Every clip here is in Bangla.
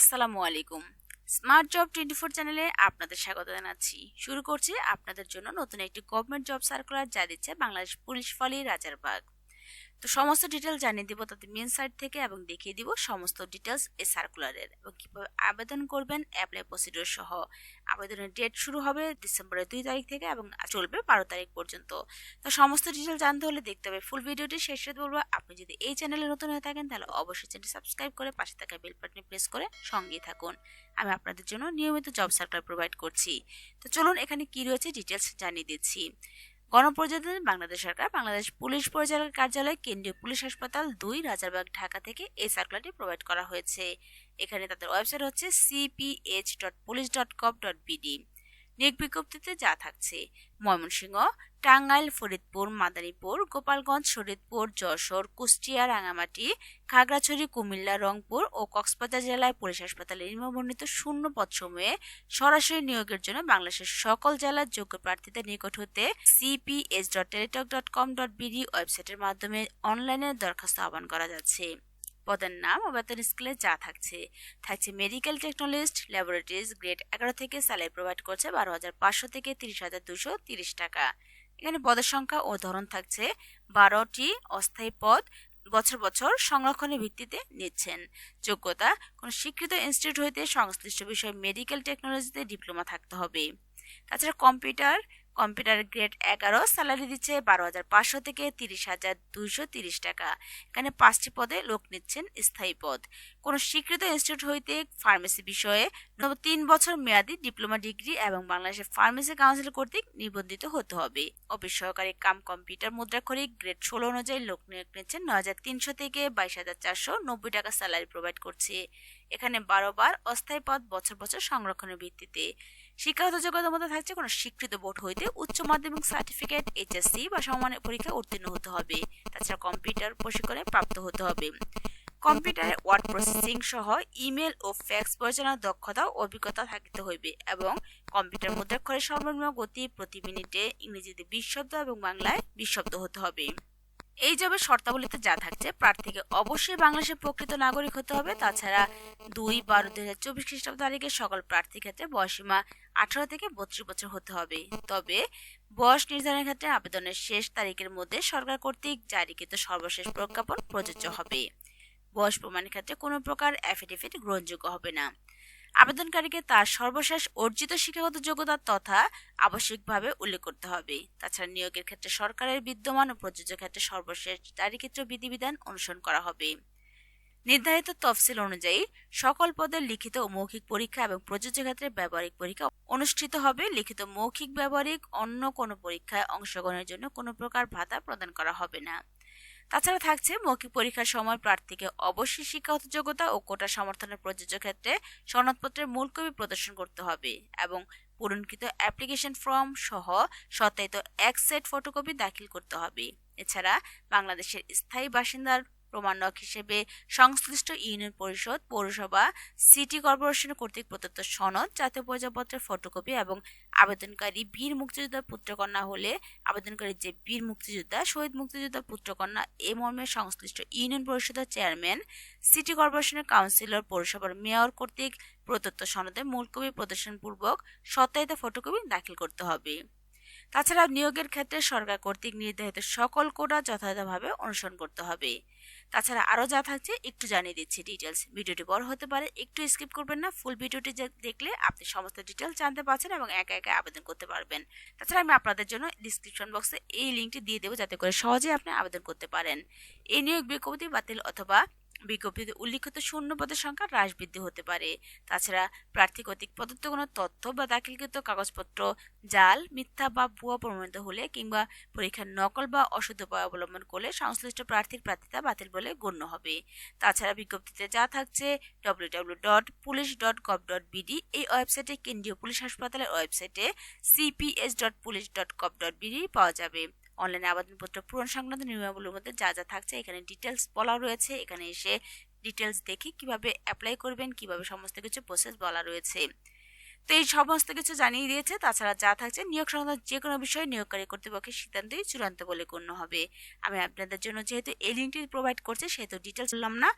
আসসালামু আলাইকুম। স্মার্ট জব টোয়েন্টি ফোর চ্যানেলে আপনাদের স্বাগত জানাচ্ছি। শুরু করছি আপনাদের জন্য নতুন একটি গভর্নমেন্ট জব সার্কুলার যা দিচ্ছে বাংলাদেশ পুলিশ ফলি রাজারবাগ। তো সমস্ত ডিটেল জানিয়ে দিব তাদের মেন সাইট থেকে এবং দেখিয়ে দিব সমস্ত ডিটেলস এই সার্কুলারের এবং কীভাবে আবেদন করবেন অ্যাপ্লাই প্রসিডিওর সহ। আবেদনের ডেট শুরু হবে ডিসেম্বরের দুই তারিখ থেকে এবং চলবে বারো তারিখ পর্যন্ত। তো সমস্ত ডিটেল জানতে হলে দেখতে হবে ফুল ভিডিওটি শেষে বলব, আপনি যদি এই চ্যানেলে নতুন হয়ে থাকেন তাহলে অবশ্যই চ্যানেলটি সাবস্ক্রাইব করে পাশে থাকা বেল বাটনে প্রেস করে সঙ্গেই থাকুন। আমি আপনাদের জন্য নিয়মিত জব সার্কুলার প্রোভাইড করছি। তো চলুন এখানে কী রয়েছে ডিটেলস জানিয়ে দিচ্ছি। গণপ্রজাতন্ত্রী বাংলাদেশ সরকার, বাংলাদেশ পুলিশ পরিচালক কার্যালয়, কেন্দ্রীয় পুলিশ হাসপাতাল দুই, রাজারবাগ, ঢাকা থেকে এই সার্কুলারটি প্রোভাইড করা হয়েছে। এখানে তাদের ওয়েবসাইট হচ্ছে CPH dot police dot com dot BD নিয়োগ বিজ্ঞপ্তিতে যা থাকছে। ময়মনসিংহ, টাঙ্গাইল, ফরিদপুর, মাদারীপুর, গোপালগঞ্জ, শরীদপুর, যশোর, কুষ্টিয়া রাঙামাটি খাগড়াছড়ি, কুমিল্লা, রংপুর ও কক্সবাজার জেলায় পুলিশ হাসপাতালে নিম্নবর্ণিত শূন্য পদসমূহে সরাসরি নিয়োগের জন্য বাংলাদেশের সকল জেলার যোগ্য প্রার্থীদের নিকট হতে CPS dot Teletalk dot com dot BD ওয়েবসাইটের মাধ্যমে অনলাইনে দরখাস্ত আহ্বান করা যাচ্ছে। পদের নাম ও বেতন স্কেলে যা থাকছে। থাকছে মেডিকেল টেকনোলজিস্ট ল্যাবরেটরিজ গ্রেড এগারো থেকে স্যালারি প্রোভাইড করছে বারো হাজার পাঁচশো থেকে তিরিশ হাজার দুশো তিরিশ টাকা। এখানে পদের সংখ্যা ও ধরন থাকছে। বারোটি অস্থায়ী পদ বছর বছর সংরক্ষণের ভিত্তিতে নিচ্ছেন। যোগ্যতা, কোনো স্বীকৃত ইনস্টিটিউট হইতে সংশ্লিষ্ট বিষয়ে মেডিকেল টেকনোলজিতে ডিপ্লোমা থাকতে হবে। তাছাড়া কম্পিউটার কম্পিউটার গ্রেড এগারো, স্যালারি দিচ্ছে বারো হাজার পাঁচশো থেকে তিরিশ হাজার দুইশো তিরিশ টাকা। এখানে পাঁচটি পদে লোক নিচ্ছেন স্থায়ী পদ। কোনো স্বীকৃত ইনস্টিটিউট হইতে ফার্মেসি বিষয়ে তিন বছর মেয়াদী ডিপ্লোমা ডিগ্রি এবং বাংলাদেশের ফার্মেসি কাউন্সিল কর্তৃক নিবন্ধিত হতে হবে। অফিস সহকারী কাম কম্পিউটার মুদ্রাক্ষরিক গ্রেড ষোলো অনুযায়ী লোক নিয়োগ নিচ্ছেন নয় হাজার তিনশো থেকে বাইশ হাজার চারশো নব্বই টাকা স্যালারি প্রোভাইড করছে। এখানে বারো বার অস্থায়ী পদ বছর বছর সংরক্ষণের ভিত্তিতে। শিক্ষাগত যোগ্যতার মধ্যে থাকছে কোনো স্বীকৃত বোর্ড হইতে উচ্চ মাধ্যমিক সার্টিফিকেট এইচএসসি বা সমমানের পরীক্ষায় উত্তীর্ণ হতে হবে। তাছাড়া কম্পিউটার প্রশিক্ষণে প্রাপ্ত হতে হবে। কম্পিউটারে ওয়ার্ড প্রসেসিং সহ ইমেল ও ফ্যাক্স পরিচালনার দক্ষতা ও অভিজ্ঞতা থাকতে হইবে এবং কম্পিউটার মুদ্রাক্ষরের সর্বনিম্ন গতি প্রতি মিনিটে ইংরেজিতে বিশ শব্দ এবং বাংলায় বিশ শব্দ হতে হবে। এই জবের শর্তাবলীতে যা থাকছে, প্রার্থীকে অবশ্যই বাংলাদেশের প্রকৃত নাগরিক হতে হবে। তাছাড়া দুই বারো দুই হাজার চব্বিশ খ্রিস্টাব্দ তারিখে সকল প্রার্থীর ক্ষেত্রে বয়সীমা আঠারো থেকে বত্রিশ বছর হতে হবে। তবে বয়স নির্ধারণের ক্ষেত্রে আবেদনের শেষ তারিখের মধ্যে সরকার কর্তৃক জারিকৃত সর্বশেষ প্রজ্ঞাপন প্রযোজ্য হবে। বয়স প্রমাণের ক্ষেত্রে কোনো প্রকার অ্যাফিডেভিট গ্রহণযোগ্য হবে না। আবেদনকারীকে তার সর্বশেষ অর্জিত শিক্ষাগত যোগ্যতা তথা আবশ্যিকভাবে উল্লেখ করতে হবে। তাছাড়া নিয়োগের ক্ষেত্রে সরকারের বিদ্যমান ও প্রযোজ্য ক্ষেত্রে সর্বশেষ জারিকৃত বিধিবিধান অনুসরণ করা হবে। নির্ধারিত তফসিল অনুযায়ী সকল পদের লিখিত ও মৌখিক পরীক্ষা এবং প্রযোজ্য ক্ষেত্রে ব্যবহারিক পরীক্ষা অনুষ্ঠিত হবে। লিখিত মৌখিক ব্যবহারিক অন্য কোনো পরীক্ষায় অংশগ্রহণের জন্য কোনো প্রকার ভাতা প্রদান করা হবে না। তাছাড়া থাকছে মৌখিক পরীক্ষার সময় প্রার্থীকে অবশ্যই শিক্ষাগত যোগ্যতা ও কোটা সমর্থনের প্রযোজ্য ক্ষেত্রে সনদপত্রের মূল কপি প্রদর্শন করতে হবে এবং পূরণকৃত অ্যাপ্লিকেশন ফর্ম সহ সত্যায়িত এক সেট ফটোকপি দাখিল করতে হবে। এছাড়া বাংলাদেশের স্থায়ী বাসিন্দার প্রমাণক হিসেবে সংশ্লিষ্ট ইউনিয়ন পরিষদ, পৌরসভা, সিটি কর্পোরেশন কর্তৃক প্রদত্ত সনদ, জাতীয় পরিচয়পত্রের ফটোকপি এবং আবেদনকারী বীর মুক্তিযোদ্ধার পুত্রকন্যা হলে আবেদনকারী যে বীর মুক্তিযোদ্ধা, শহীদ মুক্তিযোদ্ধার পুত্রকন্যা এ মর্মে সংশ্লিষ্ট ইউনিয়ন পরিষদের চেয়ারম্যান, সিটি কর্পোরেশনের কাউন্সিলর, পৌরসভার মেয়র কর্তৃক প্রদত্ত সনদে মূল কপি প্রদর্শনপূর্বক সত্যায়িত ফটোকপি দাখিল করতে হবে। তাছাড়া নিয়োগের ক্ষেত্রে সরকার কর্তৃক নির্ধারিত সকল কোটা যথাযথভাবে অনুসরণ করতে হবে। তাছাড়া আরও যা থাকছে একটু জানিয়ে দিচ্ছি ডিটেলস ভিডিওটি বড় হতে পারে, একটু স্কিপ করবেন না ফুল ভিডিওটি দেখলে আপনি সমস্ত ডিটেলস জানতে পারছেন এবং একা একা আবেদন করতে পারবেন। তাছাড়া আমি আপনাদের জন্য ডিসক্রিপশন বক্সে এই লিঙ্কটি দিয়ে দেবো যাতে করে সহজে আপনি আবেদন করতে পারেন। এই নিয়োগ বিজ্ঞপ্তি বাতিল অথবা বিজ্ঞপ্তিতে উল্লিখিত শূন্য পদের সংখ্যা হ্রাস বৃদ্ধি হতে পারে। তাছাড়া প্রার্থী কর্তৃক প্রদত্ত কোনো তথ্য বা দাখিলকৃত কাগজপত্র, জাল, মিথ্যা বা ভুয়া প্রমাণিত হলে কিংবা পরীক্ষার নকল বা অশুদ্ধ উপায় অবলম্বন করলে সংশ্লিষ্ট প্রার্থীর প্রার্থিতা বাতিল বলে গণ্য হবে। তাছাড়া বিজ্ঞপ্তিতে যা থাকছে W dot police dot gov dot BD এই ওয়েবসাইটে কেন্দ্রীয় পুলিশ হাসপাতালের ওয়েবসাইটে CPS dot police dot gov dot BD পাওয়া যাবে। অনলাইনে আবেদনপত্র পূরণ সংক্রান্ত নিয়মাবলীর মধ্যে যা যা থাকছে, এখানে ডিটেলস বলা রয়েছে। এখানে এসে ডিটেলস দেখে কীভাবে অ্যাপ্লাই করবেন, কীভাবে সমস্ত কিছু প্রসেস বলা রয়েছে। তো এই সমস্ত কিছু জানিয়ে দিয়েছে। তাছাড়া যা থাকছে, নিয়োগ সংক্রান্ত যে কোনো বিষয়ে নিয়োগকারী কর্তৃপক্ষের সিদ্ধান্তই চূড়ান্ত বলে গণ্য হবে। আমি আপনাদের জন্য যেহেতু এই লিঙ্কটি প্রোভাইড করছে, সেহেতু ডিটেলস বললাম না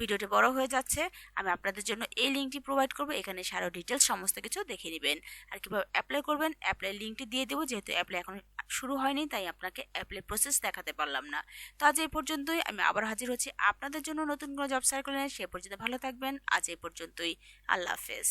ভিডিওটি বড় হয়ে যাচ্ছে। আমি আপনাদের জন্য এই লিঙ্কটি প্রোভাইড করব, এখানে সারা ডিটেলস সমস্ত কিছু দেখে নেবেন। আর কীভাবে অ্যাপ্লাই করবেন অ্যাপ্লাই লিঙ্কটি দিয়ে দেবো, যেহেতু অ্যাপ্লাই এখন শুরু হয়নি, তাই আপনাকে অ্যাপ্লাই প্রসেস দেখাতে পারলাম না। তো আজ এই পর্যন্তই, আমি আবার হাজির হচ্ছি আপনাদের জন্য নতুন কোনো জব সার্কুলার সে পর্যন্ত ভালো থাকবেন, আজ এই পর্যন্তই। আল্লাহ হাফেজ।